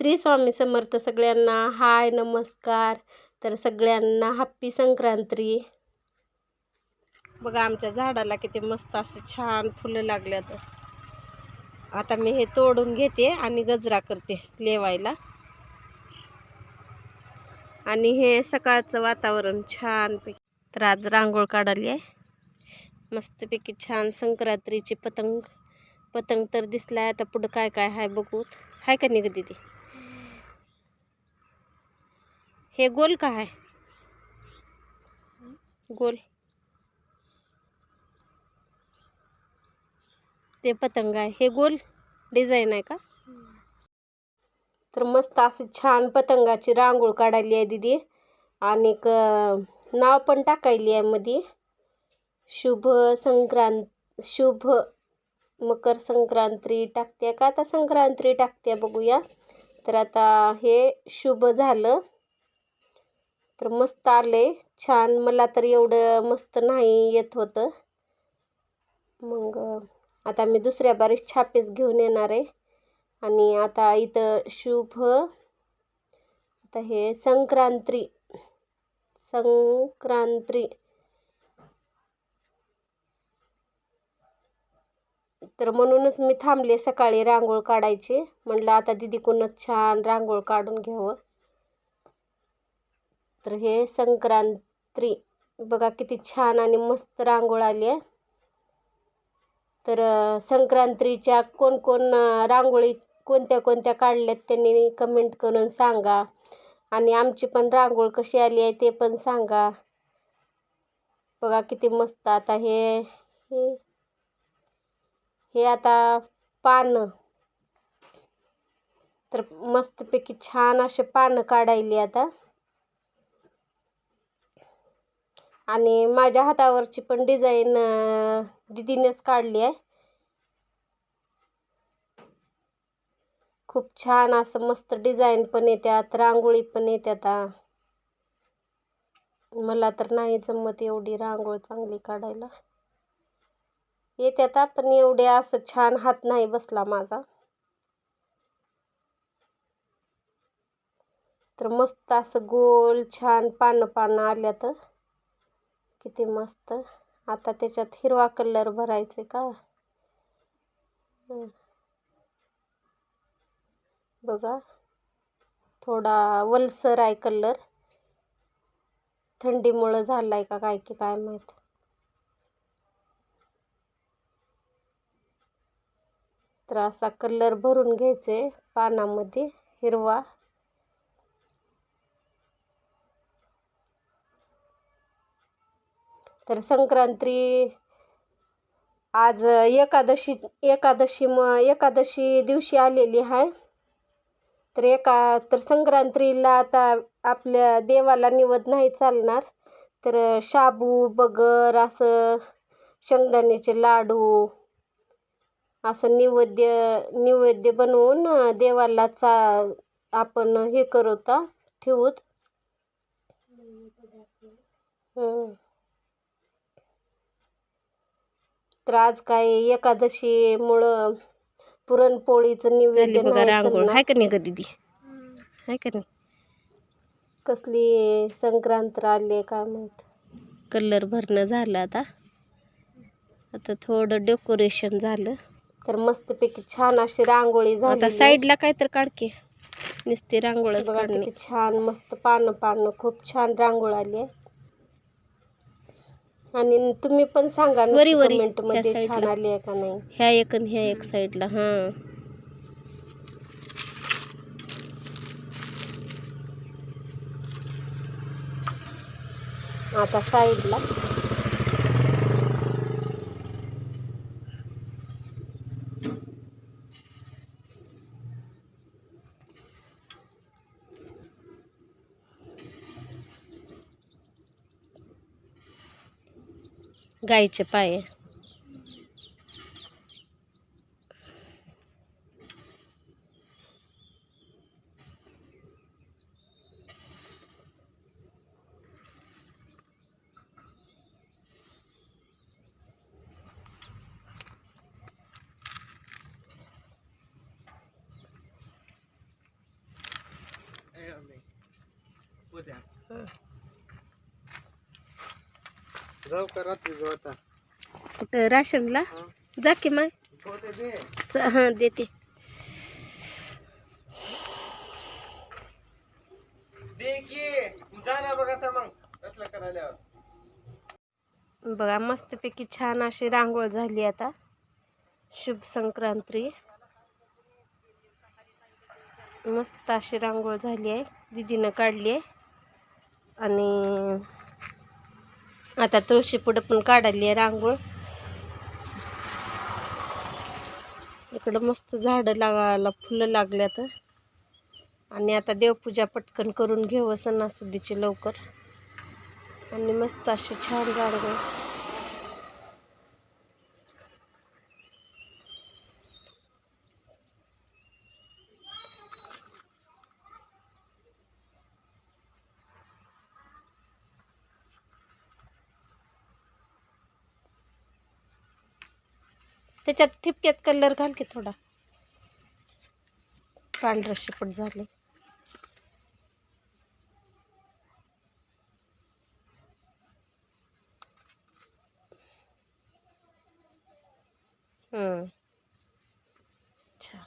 श्री स्वामी समर्थ सगळ्यांना हाय नमस्कार. तर सगळ्यांना हॅप्पी संक्रांती. बघा आमच्या झाडाला किती मस्त असं छान फुलं लागल्यात आता. मी हे तोडून घेते आणि गजरा करते लेवायला. आणि हे सकाळचं वातावरण छानपैकी. तर आज रांगोळ काढाली आहे. मस्तपैकी छान संक्रांतीची पतंग पतंग तर दिसलाय. आता पुढं काय काय आहे बघू. हाय का निघ दीदी? हे गोल का आहे? गोल. ते पतंग आहे. हे गोल डिझाईन आहे का? तर मस्त अशी छान पतंगाची रांगोळ काढायली आहे दीदी. आणि नाव पण टाकायली आहे मध्ये शुभ संक्रांत शुभ मकर संक्रांती टाकते का? आता संक्रांती टाकते बघूया. तर आता हे शुभ झालं. तर मस्त आले. छान. मला तर एवढं मस्त नाही येत होतं. मग आता मी दुसऱ्या बारीस छापेस घेऊन येणार आहे. आणि आता इथं शुभ आता हे संक्रांती संक्रांती तर म्हणूनच मी थांबले सकाळी रांगोळ काढायची. म्हटलं आता दिदीकडूनच छान रांगोळ काढून घ्यावं. तर हे संक्रांती. बघा किती छान आणि मस्त रांगोळ आली आहे. तर संक्रांतीच्या कोण कोण रांगोळी कोणत्या कोणत्या काढल्यात त्यांनी कमेंट करून सांगा. आणि आमची पण रांगोळ कशी आली आहे ते पण सांगा. बघा किती मस्त आता हे हे आता पानं. तर मस्तपैकी छान असे पानं काढायली आता. आणि माझ्या हातावरची पण डिझाईन दिदीनेच काढली आहे. खूप छान असं मस्त डिझाईन पण येतात रांगोळी पण येतात मला तर नाही जमत एवढी रांगोळ चांगली काढायला. येत्यात पण एवढे असं छान हात नाही बसला माझा. तर मस्त असं गोल छान पानं पानं आल्यात. किती मस्त. आता त्याच्यात हिरवा कलर भरायचे का? बघा. थोडा वलसर आहे कलर. थंडीमुळं झालाय का काय की काय माहीत. तर असा कलर भरून घ्यायचे पानामध्ये हिरवा. तर संक्रांती आज एकादशी एकादशी म एकादशी दिवशी आलेली आहे. तर एका तर संक्रांतीला आता आपल्या देवाला निवद नाही चालणार. तर शाबू बगर असं शेंगदाण्याचे लाडू असं निवेद्य निवेद्य बनवून देवाला चा आपण हे करवता ठेवूत. तर आज काय एकादशीमुळं पुरणपोळीचं निवेदन रांगोळ. आहे का नाही का दिदी? आहे का नाही? कसली संक्रांत आली काय माहीत? कलर भरणं झालं आता. आता थोडं डेकोरेशन झालं. तर मस्तपैकी छान अशी रांगोळी झाली. आता साईडला काय तर काढके नुसती रांगोळ किती छान मस्त पानं पानं खूप छान रांगोळ आली आहे. आणि तुम्ही पण सांगा वरी वरी. मध्ये छान आली आहे का नाही? ह्या एक आणि ह्या एक साईडला हां. आता साईडला गाईचे पाय What's that? जाऊ का रात्री जाऊ आता. कुठं? राशनला? हं. जा की मग. दे. च- हां देते. दे की. जा ना बघ आता मग. कसलं करायला बघा मस्तपैकी छान अशी रांगोळ झाली आता. शुभ संक्रांती. मस्त अशी रांगोळ झाली आहे. दिदीनं काढली आहे. आणि आता तुळशी पुढं पण काढायली आहे रांगोळ. इकडं मस्त झाडं लागायला फुलं लागल्यात आणि आता देवपूजा पटकन करून घेऊ सणासुदीची लवकर. आणि मस्त अशी छान रांगोळ. त्याच्यात ठिपक्यात कलर घाल की थोडा. पांढरं शिपट झाले. छान.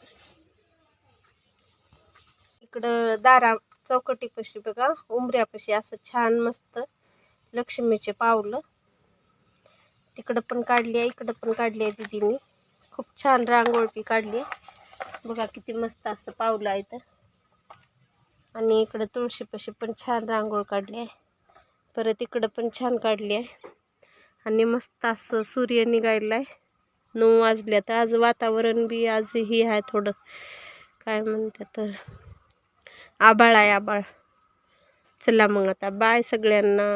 इकडं दारा चौकटीपाशी बघा उंबऱ्यापाशी असं छान मस्त लक्ष्मीचे पावलं. तिकडं पण काढली आहे इकडं पण काढली आहे दिदीने. खूप छान रांगोळी काढली. आहे बघा किती मस्त असं पावलं आहे तर आणि इकडं तुळशीपाशी पण छान रांगोळ काढली आहे. परत इकडं पण छान काढली आहे. आणि मस्त असं सूर्य निघायला आहे नऊ वाजल्यात आज वातावरण बी आज ही आहे थोडं. काय म्हणतात तर. आबाळ आहे आबाळ चला मग आता. बाय सगळ्यांना.